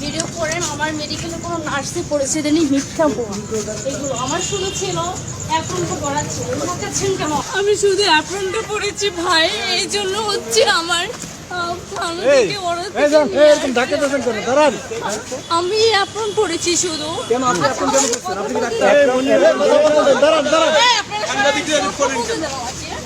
Video করে আমার মেডিকেলে কোনো নার্সে পড়েছে দেনি মিথ্যা এগুলো আমার শুধু ছিল অ্যাপ্রনটা পড়া ছিল ঢাকাচ্ছেন কেন? আমি শুধু অ্যাপ্রনটা পড়েছি ভাই এই জন্য হচ্ছে আমার আমি অ্যাপ্রন পড়েছি শুধু। দাঁড়ান দাঁড়ান।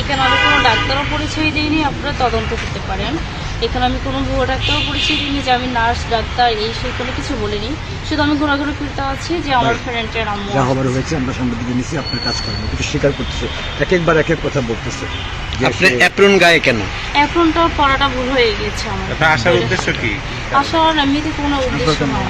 এখানে আমি কোনো ডাক্তারও পরিচয় দিইনি আপনারা তদন্ত করতে পারেন। এখানে আমি কোনো ভুয়ো ডাক্তারও পরিচয় দিইনি যে আমি নার্স ডাক্তার এই সেই কোনো কিছু বলিনি। শুধু আমি ঘোরাঘুরি ফিরতে আছি যে আমার ফ্রেন্ডের আম্মু যা হবার হয়েছে আমরা সাংবাদিক নিচ্ছি আপনার কাজ করেন। কিন্তু স্বীকার করতেছে। এক একবার এক এক কথা বলতেছে আপনি অ্যাপ্রন গায়ে কেন? এখনটা পড়াটা ভুল হয়ে গেছে আমার। আসার উদ্দেশ্য কি? আসার এমনিতে কোনো উদ্দেশ্য নয়